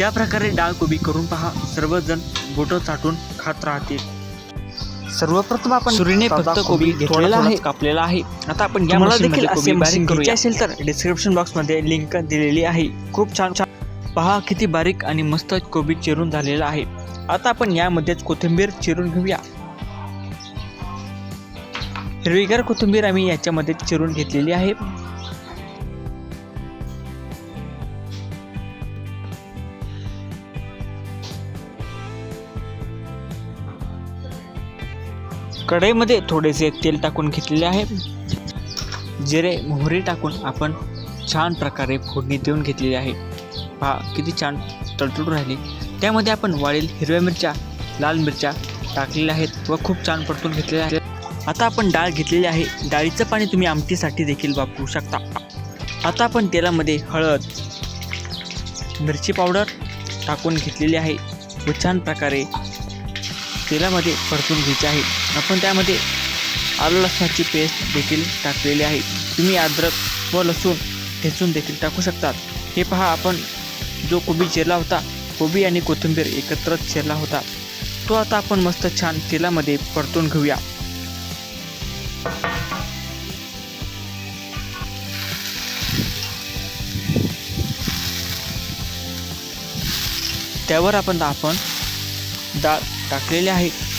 या प्रकारे डाळ कोबी करून पहा. सर्वजण बोटं चाटून खात राहतील. सर्वप्रथम आपण सुरीने फक्त कोबी घेतलेला आहे. कापलेला आहे. आता आपण मशीनमध्ये देखील असे बारीक घ्यायची. असेल तर डिस्क्रिप्शन बॉक्समध्ये लिंक दिलेली आहे. खूप छान छान. पहा किती बारीक आणि मस्त कोबी चिरून झालेला आहे. आता आपण यामध्येच कोथिंबीर चिरून घेऊया. हिरवीगार कोथिंबीर आम्ही याच्यामध्ये चिरून घेतलेली आहे. कढईमध्ये थोडेसे तेल टाकून घेतलेले आहे. जिरे मोहरी टाकून आपण छान प्रकारे फोडणी देऊन घेतलेली आहे. पहा किती छान तडतडून राहिली. त्यामध्ये आपण वाळील हिरव्या मिरच्या लाल मिरच्या टाकलेल्या आहेत व खूप छान परतून घेतलेल्या आहेत. आता आपण डाळ घेतलेली आहे. डाळीचं पाणी तुम्ही आमटीसाठी देखील वापरू शकता. आता आपण तेलामध्ये हळद मिरची पावडर टाकून घेतलेली आहे व छान प्रकारे तेलामध्ये परतून घ्यायचे आहे. आपण त्यामध्ये आलं लसणाची पेस्ट देखील टाकलेली आहे. तुम्ही अद्रक व लसूण ठेचून देखील टाकू शकतात. हे पहा आपण जो कोबी चिरला होता कोबी आणि कोथिंबीर एकत्र चिरला होता. तो आता आपण मस्त छान तेलामध्ये परतून घेऊया. त्यावर आपण आपण डाळ टाकलेली आहे.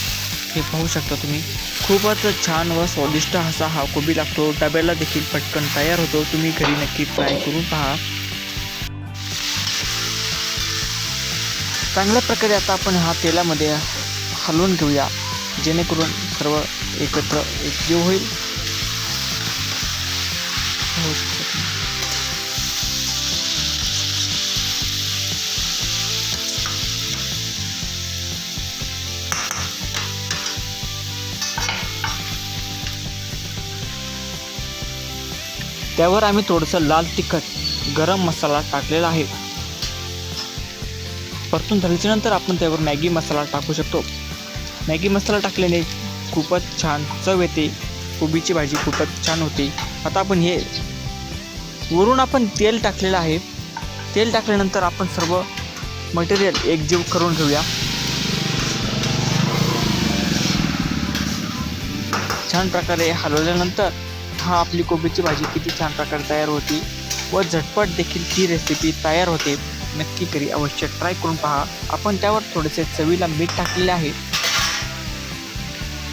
हे पाहू शकता तुम्ही. खूपच छान व स्वादिष्ट असा हा कोबी लागतो. डब्याला देखील पटकन तयार होतो. तुम्ही घरी नक्की ट्राय करून पहा. चांगल्या प्रकारे आता आपण हा तेलामध्ये हलवून घेऊया. जेणेकरून सर्व एकत्र एकजीव होईल. हो, हो. त्यावर आम्ही थोडंसं लाल तिखट गरम मसाला टाकलेला आहे. परतून झाल्याच्यानंतर आपण त्यावर मॅगी मसाला टाकू शकतो. मॅगी मसाला टाकल्याने खूपच छान चव येते. कोबीची भाजी खूपच छान होते. आता आपण हे वरून आपण तेल टाकलेलं आहे. तेल टाकल्यानंतर आपण सर्व मटेरियल एकजीव करून घेऊया. छान प्रकारे हलवल्यानंतर हा आपली कोबीची भाजी किती छान प्रकारे तयार होती व झटपट देखील ही रेसिपी तयार होते. नक्की करी अवश्य ट्राय करून पहा. आपण त्यावर थोडेसे चवीला मीठ टाकलेले आहे.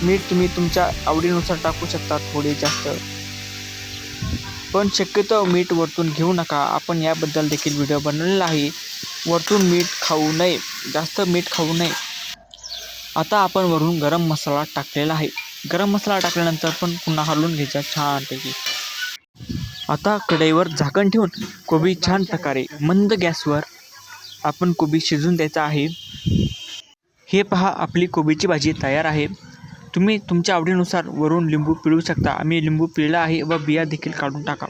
मीठ तुम्ही तुमच्या आवडीनुसार टाकू शकता थोडे जास्त. पण शक्यतो मीठ वरतून घेऊ नका. आपण याबद्दल देखील व्हिडिओ बनवलेला आहे. वरतून मीठ खाऊ नये. जास्त मीठ खाऊ नये. आता आपण वरून गरम मसाला टाकलेला आहे. गरम मसाला टाकल्यानंतर पण पुन्हा हलवून घ्यायचा छानपैकी. आता कढईवर झाकण ठेवून कोबी छान प्रकारे मंद गॅसवर आपण कोबी शिजून द्यायचा आहे. हे पहा आपली कोबीची भाजी तयार आहे. तुम्ही तुमच्या आवडीनुसार वरून लिंबू पिळू शकता. आम्ही लिंबू पिळला आहे व बिया देखील काढून टाका.